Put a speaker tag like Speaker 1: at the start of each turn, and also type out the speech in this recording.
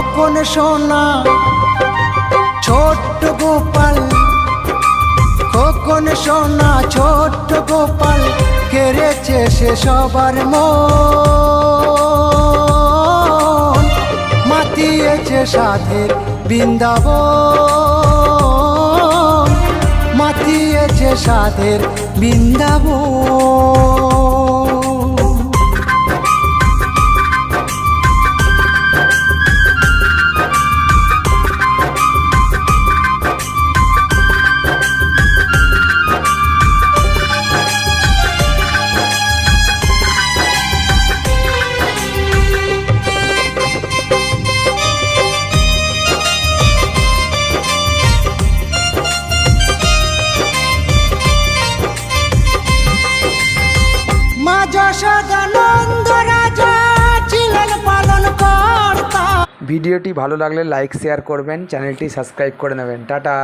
Speaker 1: খোকন সোনা, ছোট্ট গোপাল। খোকন সোনা, ছোট্ট গোপাল, কেড়েছে সে সবার মন। মাতিয়েছে সাধের বৃন্দাবন। মাতিয়েছে সাধের বৃন্দাবন।
Speaker 2: ভিডিওটি ভালো লাগলে লাইক শেয়ার করবেন চ্যানেলটি সাবস্ক্রাইব করে নেবেন। টাটা।